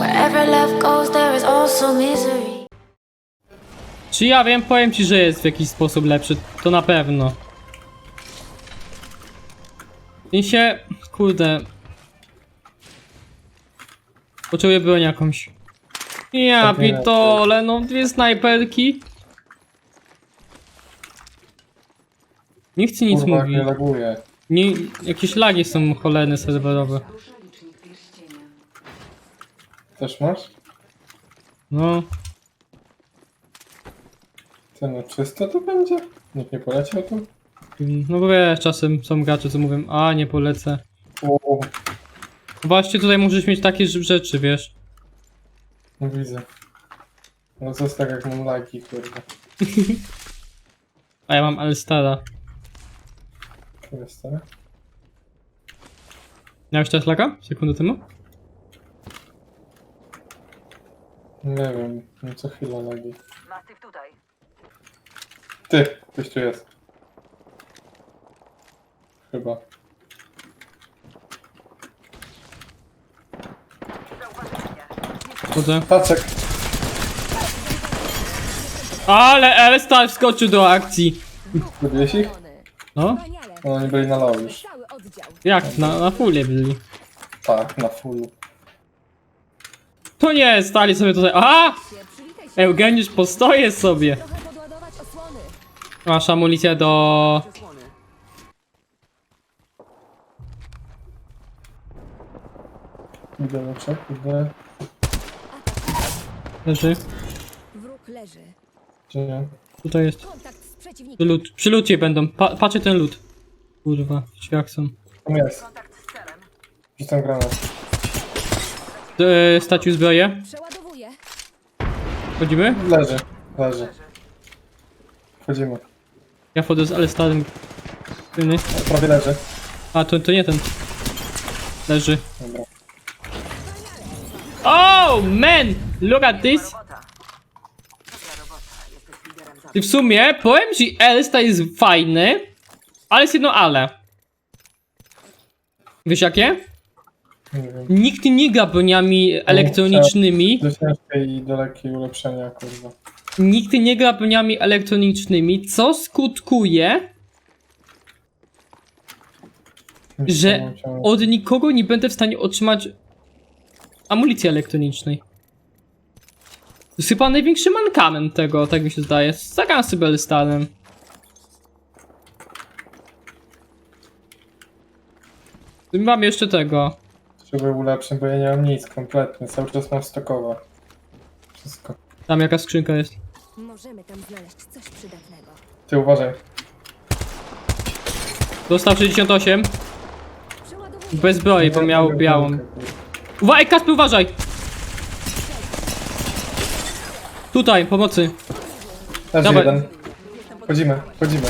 Wherever love goes, there is also misery. Czy ja wiem, powiem ci, że jest w jakiś sposób lepszy, to na pewno. I się, kurde. Poczuję broń jakąś. Ja pitole, no dwie snajperki. Nie chcę nic Kurwa, jak mówić. nie laguje. Nie, jakieś lagi są cholerne serwerowe. Też masz? No, Ty no czysto to będzie? Nikt nie poleciał tu? no bo wiesz, czasem są gracze, co mówią, a nie polecę. O, Właśnie tutaj możesz mieć takie rzeczy, wiesz. no widzę. No to jest tak jak mam lagi, kurwa. A ja mam Alstara. To jest, tak? Miałeś też laga? Sekundę temu? Nie wiem, no co chwila lagi. Masyw tutaj. Ty, ktoś tu jest. Chyba. Chodzę. Tacek! Ale Elstar wskoczył do akcji. Lubiłeś ich? No? Wspaniale. No, oni byli na low już. Cały oddział. Jak? Na, na fullie byli. Tak, na fullu. To nie, stali sobie tutaj. A! Eugeniusz postoje sobie. Masz amunicję do... Idę na idę. Leży. Wróg leży. Gdzie? Tutaj jest. Kontakt z Tu przeciwnikiem. Lód. Przy lucie będą. Pa patrzcie ten lód. Kurwa, w drzwiach są. Tam jest. Rzucam granat. E, stacił zbroję. Przeładowuję. Chodzimy? Leży, leży. Wchodzimy. Ja wchodzę z Alstarem. Tylny. Prawie leży. A, to, to nie ten. Leży. Dobra. Oh, man! Look at this! I w sumie, powiem ci, Elsta jest fajny, ale jest jedno ale. Wiesz jakie? Nikt nie gra broniami elektronicznymi. Do ciężkiej i dalekiej ulepszenia, kurwa. Nikt nie gra broniami elektronicznymi, co skutkuje, że od nikogo nie będę w stanie otrzymać amunicji elektronicznej. To jest chyba największy mankament tego, tak mi się zdaje. Zagram sobie Elstarem. Mam jeszcze tego. Żeby ulepszyć, bo ja nie mam nic kompletnie. Cały czas mam stokowe. Wszystko. Tam jaka skrzynka jest. Możemy tam znaleźć coś przydatnego. Ty uważaj. Dostał 68. Przeładowuję. Bez broi, bo miał białą. Uważaj, Kasper, uważaj! Tutaj, pomocy. Leży Dawaj. jeden. Wchodzimy, wchodzimy.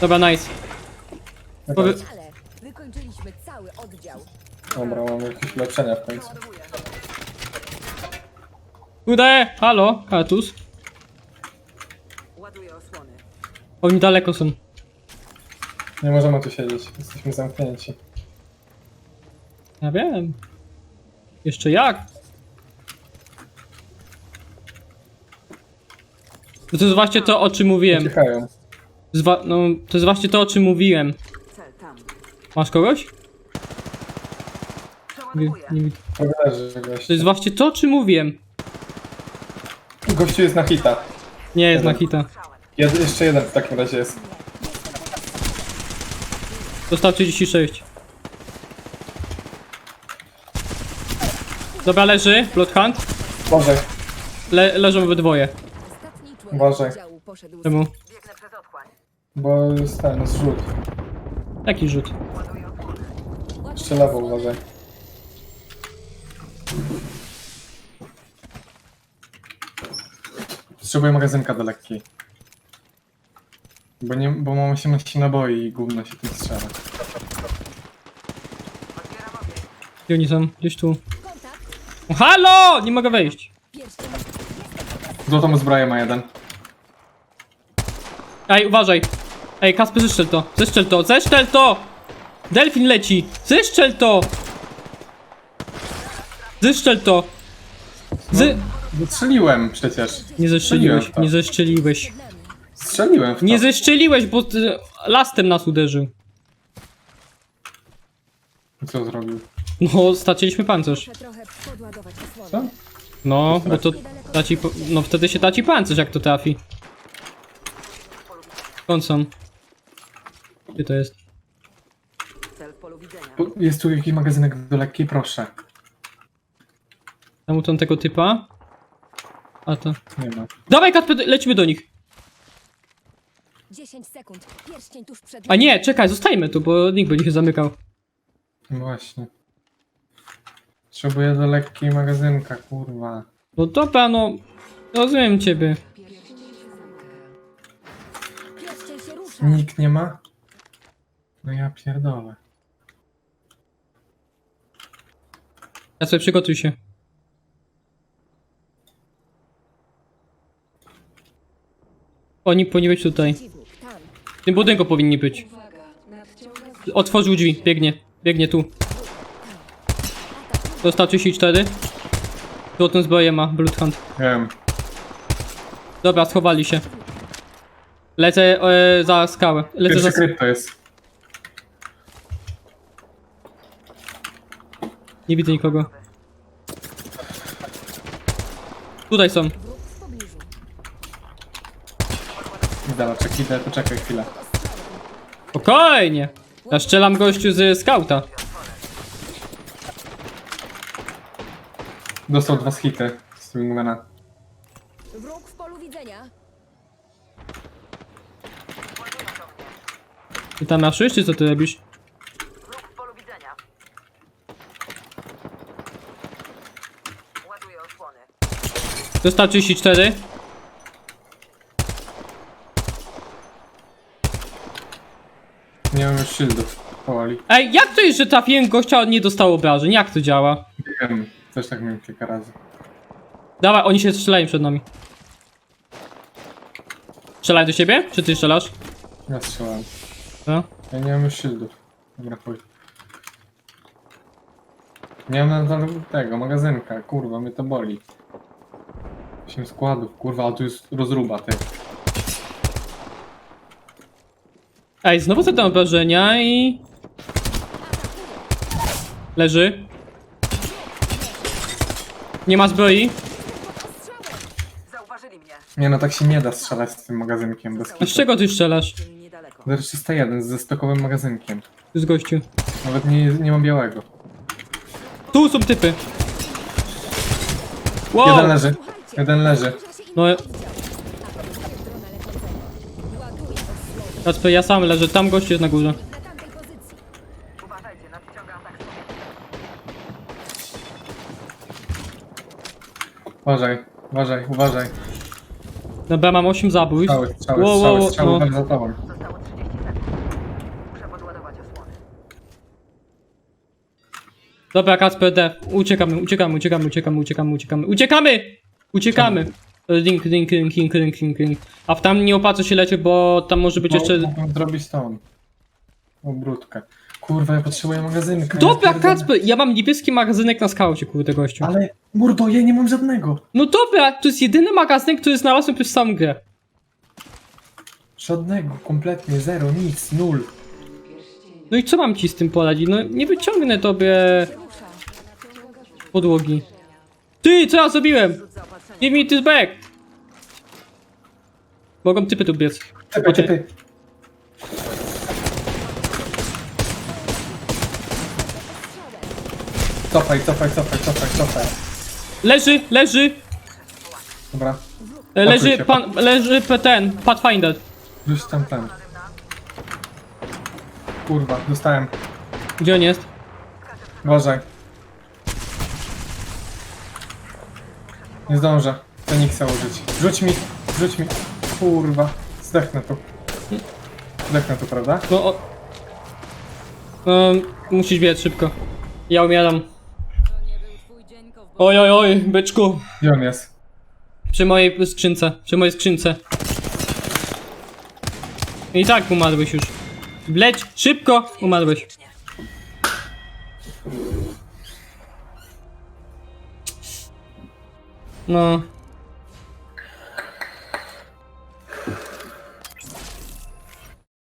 Dobra, nice. Powie- Ale wykończyliśmy cały oddział. Dobra, mamy jakieś ulepszenia w końcu. Kurde, halo, Katus. Ładuję osłony. Oni daleko są. Nie możemy tu siedzieć, jesteśmy zamknięci. Ja wiem. Jeszcze jak? No to jest właśnie to, o czym mówiłem. Uciekają. Zwa no, to jest właśnie to, o czym mówiłem. Cel tam. Masz kogoś? Nie, nie widzę. Prawie leży gość. To jest właśnie to, o czym mówiłem. Gościu jest na hita. Nie jest na hita. Jed jeszcze jeden w takim razie jest. Dostał 36. Dobra, leży. Blood Hunt. Uważaj. Le leżą obydwoje. Ostatni członek Uważaj. oddziału poszedł z Czemu? Bo jest ten, zrzut. Taki rzut. Jeszcze lewo uważaj. Potrzebuję magazynka do lekkiej. Bo, nie, bo mam 18 naboi i gówno się tym strzela. Gdzie oni są? Gdzieś tu. O, halo! Nie mogę wejść. Złotą zbroję ma jeden. Ej, uważaj. Ej, Kasper, zeszczel to. Zeszczel to. Zeszczel to! Delfin leci. Zeszczel to! Zeszczel to! Z... Wystrzeliłem przecież. Nie Strzeliłem to. nie zeszczeliłeś. Strzeliłem w to. Nie zeszczeliłeś, bo ty lastem nas uderzył. Co zrobił? No, straciliśmy pancerz. Muszę trochę podładować osłonę. Co? No, bo to traci, po- no wtedy się traci pancerz, jak to trafi. Skąd są? Gdzie to jest? Cel w polu widzenia. Tu Jest tu jakiś magazynek do lekkiej, proszę. Tam u tego typa? A to... Nie ma. Dawaj, Katpę, lecimy do nich. 10 sekund. Pierścień tuż przed A nie, czekaj, zostajmy tu, bo nikt będzie się zamykał. No Właśnie. Potrzebuję do lekkiej magazynka, kurwa. No dobra, no... Rozumiem ciebie. Pierścień się rusza. Nikt nie ma? No ja pierdolę. Ja sobie przygotuj się. Oni powinni być tutaj. W tym budynku powinni być. Otworzył drzwi, biegnie. Biegnie tu. Dostał 34. Złotą zbroję ma, Bloodhound. Wiem. Dobra, schowali się. Lecę e, za skałę. Lecę za... To jest. Nie widzę nikogo. Tutaj są. Wróg w pobliżu. To czekaj chwilę. Spokojnie. Ja strzelam gościu z skauta. Dostał dwa hity z Wingmana. Wróg w polu widzenia. Ty tam masz czy co ty robisz? Wróg w polu widzenia. Ładuję osłony. Dostał 34. Nie mam już shieldów. Powoli. Ej, jak to jest, że trafiłem gościa, a on nie dostał obrażeń? Jak to działa? Wiem. Też tak miałem kilka razy. Dawaj, oni się strzelają przed nami. Strzelaj do siebie? Czy ty strzelasz? Ja strzelałem. No. Ja nie mam już shieldów. Dobra, chuj. Nie mam nadal tego, magazynka. Kurwa, mnie to boli. 8 składów, kurwa, a tu jest rozruba, ty. Ej, znowu zadam obrażenia i... Leży. Nie ma zbroi. Zauważyli mnie. Nie no, tak się nie da strzelać z tym magazynkiem bez A z czego ty strzelasz? Niedaleko. 301 ze stokowym magazynkiem. Z gościu. Nawet nie, nie mam białego. Tu są typy. Wow! Jeden leży. Jeden leży. No, oddział. Atakuję drona lecącego. Ładuję osłonę. Kacper, ja sam leżę, tam gość jest na górze. Na tamtej pozycji. Uważajcie, nadciąga atak. Uważaj, uważaj, uważaj. Dobra, mam 8 zabójstw. Strzały, strzały, Wow, strzały, wow, strzały, no. no. za tobą. Zostało 30 sekund. Muszę podładować osłony. Dobra, Kacper, D. Uciekamy, uciekamy, uciekamy, uciekamy, uciekamy, uciekamy. Uciekamy! Uciekamy! Link, link, link, link, link, link, link. A w tam nie opłaca się lecieć, bo tam może być jeszcze... Mógłbym zrobić tą. Obrótkę. Kurwa, ja potrzebuję magazynka. Dobra, ja pierdolę. Kacper, ja mam niebieski magazynek na skaucie, kurde gościu. Ale, mordo, ja nie mam żadnego. No dobra, to jest jedyny magazynek, który znalazłem przez całą grę. Żadnego, kompletnie, zero, nic, nul. No i co mam ci z tym poradzić? No nie wyciągnę tobie podłogi. Ty, co ja zrobiłem? Give me this back! Mogą typy tu biec. Typy, typy. Cofaj, cofaj, cofaj, cofaj, cofaj. Leży, leży, Dobra, e, leży się, pan, leży p- ten, Pathfinder. tam ten. Kurwa, dostałem. Gdzie on jest? Uważaj. Nie zdążę. Feniksa użyć. Rzuć mi, rzuć mi. Kurwa, zdechnę tu. Zdechnę tu, prawda? No, o... Um, musisz biec szybko. Ja umieram. Oj, oj, oj, byczku. Gdzie on jest? Przy mojej skrzynce, przy mojej skrzynce. I tak umarłeś już. Leć, szybko, umarłeś. No.